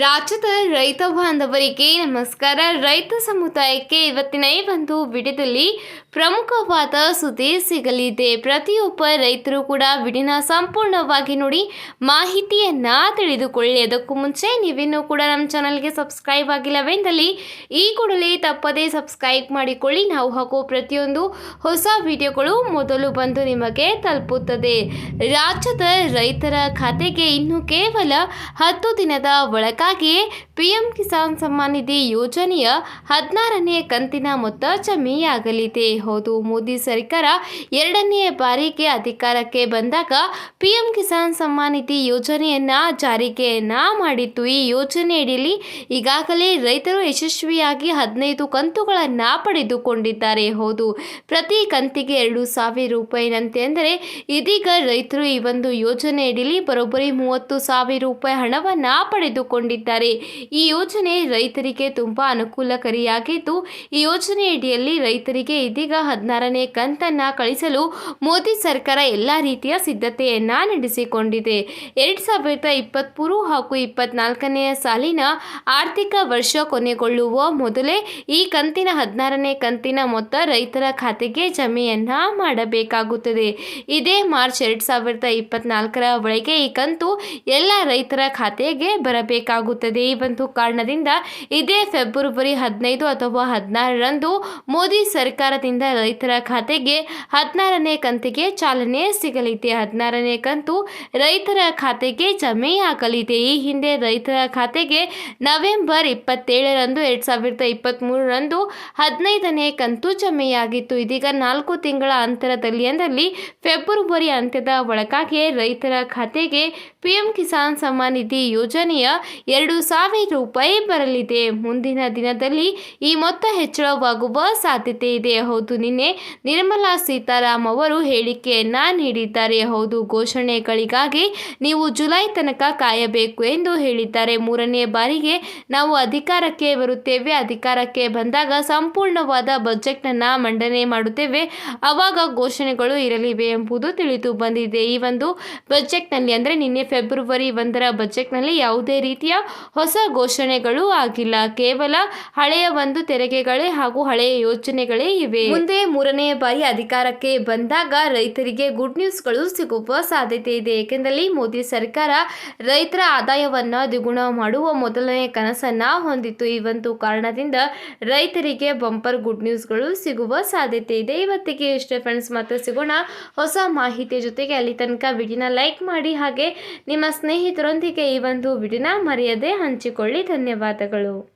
ರಾಜ್ಯದ ರೈತ ಬಾಂಧವರಿಗೆ ನಮಸ್ಕಾರ. ರೈತ ಸಮುದಾಯಕ್ಕೆ ಇವತ್ತಿನ ಈ ಒಂದು ವಿಡಿಯೋದಲ್ಲಿ ಪ್ರಮುಖವಾದ ಸುದ್ದಿ ಸಿಗಲಿದೆ. ಪ್ರತಿಯೊಬ್ಬ ರೈತರು ಕೂಡ ವಿಡಿಯೋನ ಸಂಪೂರ್ಣವಾಗಿ ನೋಡಿ ಮಾಹಿತಿಯನ್ನು ತಿಳಿದುಕೊಳ್ಳಿ. ಅದಕ್ಕೂ ಮುಂಚೆ ನೀವಿನ್ನೂ ಕೂಡ ನಮ್ಮ ಚಾನಲ್ಗೆ ಸಬ್ಸ್ಕ್ರೈಬ್ ಆಗಿಲ್ಲವೆಂದಲ್ಲಿ ಈ ಕೂಡಲೇ ತಪ್ಪದೇ ಸಬ್ಸ್ಕ್ರೈಬ್ ಮಾಡಿಕೊಳ್ಳಿ. ನಾವು ಹಾಕೋ ಪ್ರತಿಯೊಂದು ಹೊಸ ವಿಡಿಯೋಗಳು ಮೊದಲು ಬಂದು ನಿಮಗೆ ತಲುಪುತ್ತದೆ. ರಾಜ್ಯದ ರೈತರ ಖಾತೆಗೆ ಇನ್ನು ಕೇವಲ ಹತ್ತು ದಿನದ ಒಳಗಾಗಿಯೇ ಪಿಎಂ ಕಿಸಾನ್ ಸಮ್ಮಾನ್ ನಿಧಿ ಯೋಜನೆಯ ಹದಿನಾರನೇ ಕಂತಿನ ಮೊತ್ತ ಜಮೆಯಾಗಲಿದೆ. ಹೌದು, ಮೋದಿ ಸರ್ಕಾರ ಎರಡನೇ ಬಾರಿಗೆ ಅಧಿಕಾರಕ್ಕೆ ಬಂದಾಗ ಪಿಎಂ ಕಿಸಾನ್ ಸಮ್ಮಾನ್ ನಿಧಿ ಯೋಜನೆಯನ್ನ ಜಾರಿಗೆಯನ್ನ ಮಾಡಿತ್ತು. ಈ ಯೋಜನೆಯಡಿಯಲ್ಲಿ ಈಗಾಗಲೇ ರೈತರು ಯಶಸ್ವಿಯಾಗಿ ಹದಿನೈದು ಕಂತುಗಳನ್ನು ಪಡೆದುಕೊಂಡಿದ್ದಾರೆ. ಹೌದು, ಪ್ರತಿ ಕಂತಿಗೆ ಎರಡು ಸಾವಿರ ರೂಪಾಯಿನಂತೆ ಅಂದರೆ ಇದೀಗ ರೈತರು ಈ ಒಂದು ಯೋಜನೆಯಡಿಯಲ್ಲಿ ಬರೋಬ್ಬರಿ ಮೂವತ್ತು ಸಾವಿರ ರೂಪಾಯಿ ಹಣವನ್ನು ಪಡೆದುಕೊಂಡಿದ್ದಾರೆ. ಈ ಯೋಜನೆ ರೈತರಿಗೆ ತುಂಬಾ ಅನುಕೂಲಕಾರಿಯಾಗಿದ್ದು, ಈ ಯೋಜನೆಯಡಿಯಲ್ಲಿ ರೈತರಿಗೆ ಇದೀಗ ಹದಿನಾರನೇ ಕಂತನ್ನ ಕಳಿಸಲು ಮೋದಿ ಸರ್ಕಾರ ಎಲ್ಲ ರೀತಿಯ ಸಿದ್ಧತೆಯನ್ನ ನಡೆಸಿಕೊಂಡಿದೆ. ಎರಡ್ ಸಾವಿರದ ಇಪ್ಪತ್ತ್ಮೂರು ಹಾಗೂ ಇಪ್ಪತ್ನಾಲ್ಕನೆಯ ಸಾಲಿನ ಆರ್ಥಿಕ ವರ್ಷ ಕೊನೆಗೊಳ್ಳುವ ಮೊದಲೇ ಈ ಕಂತಿನ ಹದಿನಾರನೇ ಕಂತಿನ ಮೊತ್ತ ರೈತರ ಖಾತೆಗೆ ಜಮೆಯನ್ನ ಮಾಡಬೇಕಾಗುತ್ತದೆ. ಇದೇ ಮಾರ್ಚ್ ಎರಡು ಸಾವಿರದ ಇಪ್ಪತ್ನಾಲ್ಕರ ಒಳಗೆ ಈ ಕಂತು ಎಲ್ಲ ರೈತರ ಖಾತೆಗೆ ಬರಬೇಕಾಗುತ್ತದೆ. ಈ ಒಂದು ಕಾರಣದಿಂದ ಇದೇ ಫೆಬ್ರವರಿ ಹದಿನೈದು ಅಥವಾ ಹದಿನಾರರಂದು ಮೋದಿ ಸರ್ಕಾರದಿಂದ ರೈತರ ಖಾತೆಗೆ ಹದಿನಾರನೇ ಕಂತಿಗೆ ಚಾಲನೆ ಸಿಗಲಿದೆ. ಹದಿನಾರನೇ ಕಂತು ರೈತರ ಖಾತೆಗೆ ಜಮೆಯಾಗಲಿದೆ ಈ ಹಿಂದೆ ರೈತರ ಖಾತೆಗೆ ನವೆಂಬರ್ ಇಪ್ಪತ್ತೇಳರಂದು, ಎರಡು ಸಾವಿರದ ಇಪ್ಪತ್ತ್ಮೂರರಂದು ಹದಿನೈದನೇ ಕಂತು ಜಮೆಯಾಗಿತ್ತು. ಇದೀಗ ನಾಲ್ಕು ತಿಂಗಳ ಅಂತರದಲ್ಲಿ ಅಂದಲ್ಲಿ ಫೆಬ್ರವರಿ ಅಂತ್ಯದ ಒಳಗಾಗಿ ರೈತರ ಖಾತೆಗೆ ಪಿಎಂ ಕಿಸಾನ್ ಸಮ್ಮಾನ್ ನಿಧಿ ಯೋಜನೆಯ ಎರಡು ಸಾವಿರ ರೂಪಾಯಿ ಬರಲಿದೆ. ಮುಂದಿನ ದಿನದಲ್ಲಿ ಈ ಮೊತ್ತ ಹೆಚ್ಚಳವಾಗುವ ಸಾಧ್ಯತೆ ಇದೆ. ಹೌದು, ನಿನ್ನೆ ನಿರ್ಮಲಾ ಸೀತಾರಾಮ್ ಅವರು ಹೇಳಿಕೆಯನ್ನ ನೀಡಿದ್ದಾರೆ. ಹೌದು, ಘೋಷಣೆಗಳಿಗಾಗಿ ನೀವು ಜುಲೈ ತನಕ ಕಾಯಬೇಕು ಎಂದು ಹೇಳಿದ್ದಾರೆ. ಮೂರನೇ ಬಾರಿಗೆ ನಾವು ಅಧಿಕಾರಕ್ಕೆ ಬರುತ್ತೇವೆ. ಅಧಿಕಾರಕ್ಕೆ ಬಂದಾಗ ಸಂಪೂರ್ಣವಾದ ಬಜೆಟ್ನನ್ನು ಮಂಡನೆ ಮಾಡುತ್ತೇವೆ. ಆವಾಗ ಘೋಷಣೆಗಳು ಇರಲಿವೆ ಎಂಬುದು ತಿಳಿದು ಬಂದಿದೆ. ಈ ಒಂದು ಬಜೆಟ್ನಲ್ಲಿ ಅಂದರೆ ನಿನ್ನೆ ಫೆಬ್ರವರಿ ಒಂದರ ಬಜೆಟ್ನಲ್ಲಿ ಯಾವುದೇ ರೀತಿಯ ಹೊಸ ಘೋಷಣೆಗಳು ಆಗಿಲ್ಲ. ಕೇವಲ ಹಳೆಯ ಒಂದು ತೆರಿಗೆಗಳೇ ಹಾಗೂ ಹಳೆಯ ಯೋಜನೆಗಳೇ ಇವೆ. ಮುಂದೆ ಮೂರನೇ ಬಾರಿ ಅಧಿಕಾರಕ್ಕೆ ಬಂದಾಗ ರೈತರಿಗೆ ಗುಡ್ ನ್ಯೂಸ್ಗಳು ಸಿಗುವ ಸಾಧ್ಯತೆ ಇದೆ. ಏಕೆಂದರೆ ಮೋದಿ ಸರ್ಕಾರ ರೈತರ ಆದಾಯವನ್ನ ದ್ವಿಗುಣ ಮಾಡುವ ಮೊದಲನೇ ಕನಸನ್ನ ಹೊಂದಿತ್ತು. ಈ ಒಂದು ಕಾರಣದಿಂದ ರೈತರಿಗೆ ಬಂಪರ್ ಗುಡ್ ನ್ಯೂಸ್ಗಳು ಸಿಗುವ ಸಾಧ್ಯತೆ ಇದೆ. ಇವತ್ತಿಗೆ ಇಷ್ಟೇ ಫ್ರೆಂಡ್ಸ್ ಮತ್ತೆ ಸಿಗೋಣ ಹೊಸ ಮಾಹಿತಿಯ ಜೊತೆಗೆ. ಅಲ್ಲಿ ತನಕ ವಿಡಿಯೋನ ಲೈಕ್ ಮಾಡಿ ಹಾಗೆ ನಿಮ್ಮ ಸ್ನೇಹಿತರೊಂದಿಗೆ ಈ ಒಂದು ವಿಡಿಯೋನ ಮರೆಯದೆ ಹಂಚಿಕೊಳ್ಳಿ. ಧನ್ಯವಾದಗಳು.